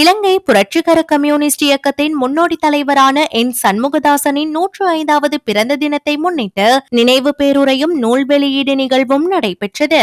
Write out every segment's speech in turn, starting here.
இலங்கை புரட்சிகர கம்யூனிஸ்ட் இயக்கத்தின் முன்னோடி தலைவரான என் சண்முகதாசனின் நூற்று ஐந்தாவது பிறந்த தினத்தை முன்னிட்டு நினைவு பேருரையும் நூல் வெளியீடு நிகழ்வும் நடைபெற்றது.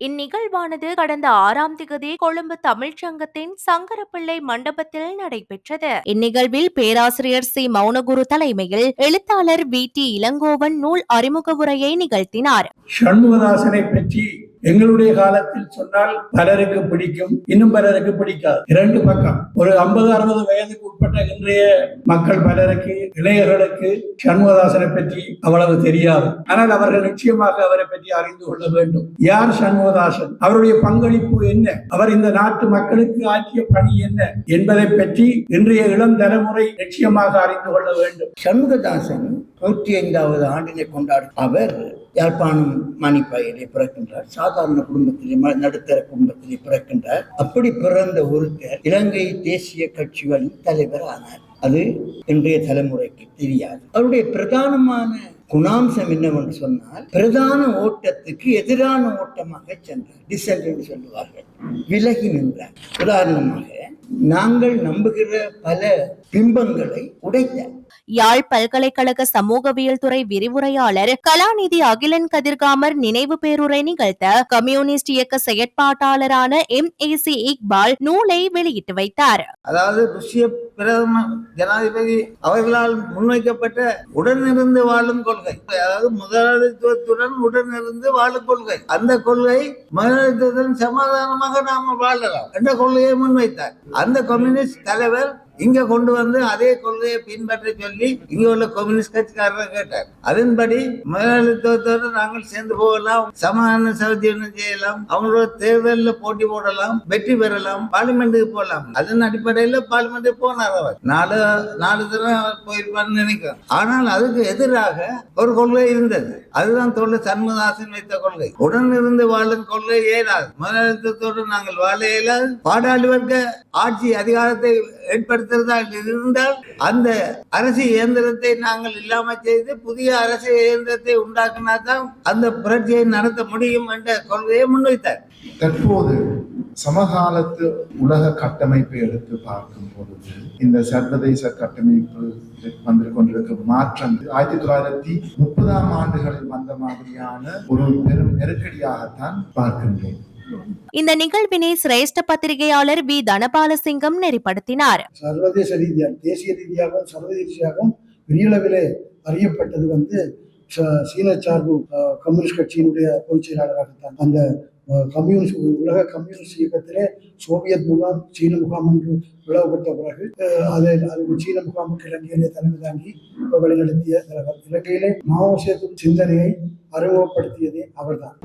இந்நிகழ்வானது கடந்த ஆறாம் திகதி கொழும்பு தமிழ்ச் சங்கத்தின் சங்கரப்பிள்ளை மண்டபத்தில் நடைபெற்றது. இந்நிகழ்வில் பேராசிரியர் சி. மௌனகுரு தலைமையில் எழுத்தாளர் வி. டி. இளங்கோவன் நூல் அறிமுக உரையை நிகழ்த்தினார். சண்முகதாசனை பற்றி எங்களுடைய காலத்தில் சொன்னால் பலருக்கு பிடிக்கும் இன்னும் பலருக்கு பிடிக்காது. இரண்டு பக்கம். ஒரு ஐம்பது அறுபது வயதுக்கு உட்பட்ட இன்றைய மக்கள் பலருக்கு இளையர்களுக்கு சண்முகதாசனை பற்றி அவ்வளவு தெரியாது. ஆனால் அவர்கள் நிச்சயமாக அவரை பற்றி அறிந்து கொள்ள வேண்டும். யார் சண்முகதாசன்? அவருடைய பங்களிப்பு என்ன? அவர் இந்த நாட்டு மக்களுக்கு ஆற்றிய பணி என்ன? என்பதை பற்றி இன்றைய இளம் தலைமுறை நிச்சயமாக அறிந்து கொள்ள வேண்டும். சண்முகதாசன் நூற்றி ஐந்தாவது ஆண்டினை கொண்டாடும் அவர் யாழ்ப்பாணம் மானிப்பாயிலே பிறக்கின்றார். சாதாரண குடும்பத்திலே ம- நடுத்தர குடும்பத்திலே பிறக்கின்றார். அப்படி பிறந்த ஒருத்தர் இலங்கை தேசிய கட்சிகளின் தலைவர் ஆனார் அது இன்றைய தலைமுறைக்கு தெரியாது. அவருடைய பிரதானமான குணாம்சம் என்னவென்று சொன்னால் பிரதான ஓட்டத்துக்கு எதிரான ஓட்டமாக சென்றார். டிசென்ட் என்று சொல்லுவார்கள். விலகி நின்றார். உதாரணமாக நாங்கள் நம்புகிற பல பிம்பங்களை உடைத்தார். யாழ் பல்கலைக்கழக சமூகவியல் துறை விரிவுரையாளர் கலாநிதி அகிலன் கதிர்காமர் நினைவு பேருரை நிகழ்த்த கம்யூனிஸ்ட் இயக்க செயற்பாட்டாளரான எம் ஏ சி இக்பால் நூலை வெளியிட்டு வைத்தார். அதாவது ருஷ்ய பிரதம ஜனாதிபதி அவர்களால் முன்வைக்கப்பட்ட உடனிருந்து வாழும் கொள்கை. அதாவது முதலாளித்துவத்துடன் உடனிருந்து வாழும் கொள்கை. அந்த கொள்கை முதலாளித்துவத்துடன் சமாதானமாக நாம வாழலாம் என்ற கொள்கையை முன்வைத்தார். அந்த கம்யூனிஸ்ட் தலைவர் இங்க கொண்டு வந்து அதே கொள்கையை பின்பற்ற சொல்லி இங்க உள்ள கம்யூனிஸ்ட் கட்சிக்காரர் கேட்டார். அதன்படி முதலாளித்துவத்தோடு நாங்கள் சேர்ந்து போகலாம் சமாதான சௌத்தியம் செய்யலாம் அவங்களோட தேர்தலில் போட்டி போடலாம் வெற்றி பெறலாம் பார்லிமெண்ட்டுக்கு போகலாம். அதன் அடிப்படையில் பார்லிமெண்ட்டுக்கு போனார் அவர். நாலு நாலு தடவை அவர் போயிருப்பார்னு நினைக்கும் ஆனால் அதுக்கு எதிராக ஒரு கொள்கை இருந்தது. அதுதான் தோழர் சண்முகதாசன் வைத்த கொள்கை. உடன் இருந்து வாழும் கொள்கை இயலாது முதலாளித்துவத்தோடு நாங்கள் வாழ இயலாது. பாடாளி வர்க்க ஆட்சி அதிகாரத்தை ஏற்படுத்துறதா இருந்தால் அந்த அரசு இயந்திரத்தை நாங்கள் இல்லாம செய்து புதிய அரசு இயந்திரத்தை உண்டாக்கினா தான் அந்த புரட்சியை நடத்த முடியும் என்ற கொள்கையை முன்வைத்தார். தற்போது சமகாலத்து உலக கட்டமைப்பை எடுத்து பார்க்கும் பொழுது இந்த சர்வதேச கட்டமைப்பு வந்து கொண்டிருக்கும் மாற்றம் ஆயிரத்தி தொள்ளாயிரத்தி முப்பதாம் ஆண்டுகளில் வந்த மாதிரியான ஒரு பெரும் நெருக்கடியாகத்தான் பார்க்கின்றேன் இந்த நிகழ்வினை சிரேஷ்ட பத்திரிகையாளர் வி. தனபாலசிங்கம் நெறிப்படுத்தினார். சர்வதேச ரீதியாக தேசிய ரீதியாகவும் சர்வதேசியாகவும் பெரிய அளவிலே அறியப்பட்டது வந்து சீன சார்பு கம்யூனிஸ்ட் கட்சியினுடைய பொதுச் செயலாளராகத்தான். அந்த கம்யூனிஸ்ட் உலக கம்யூனிஸ்ட் இயக்கத்திலே சோவியத் முகாம் சீன முகாம் என்று பிளவுபட்ட பிறகு அதை அதுக்கு சீன முகாமுக்கு இலங்கையிலே தலைமை தாங்கி வழிநடத்திய தலைவர். இலங்கையிலே மாவோசியத்தின் சிந்தனையை அறிமுகப்படுத்தியதே அவர்தான்.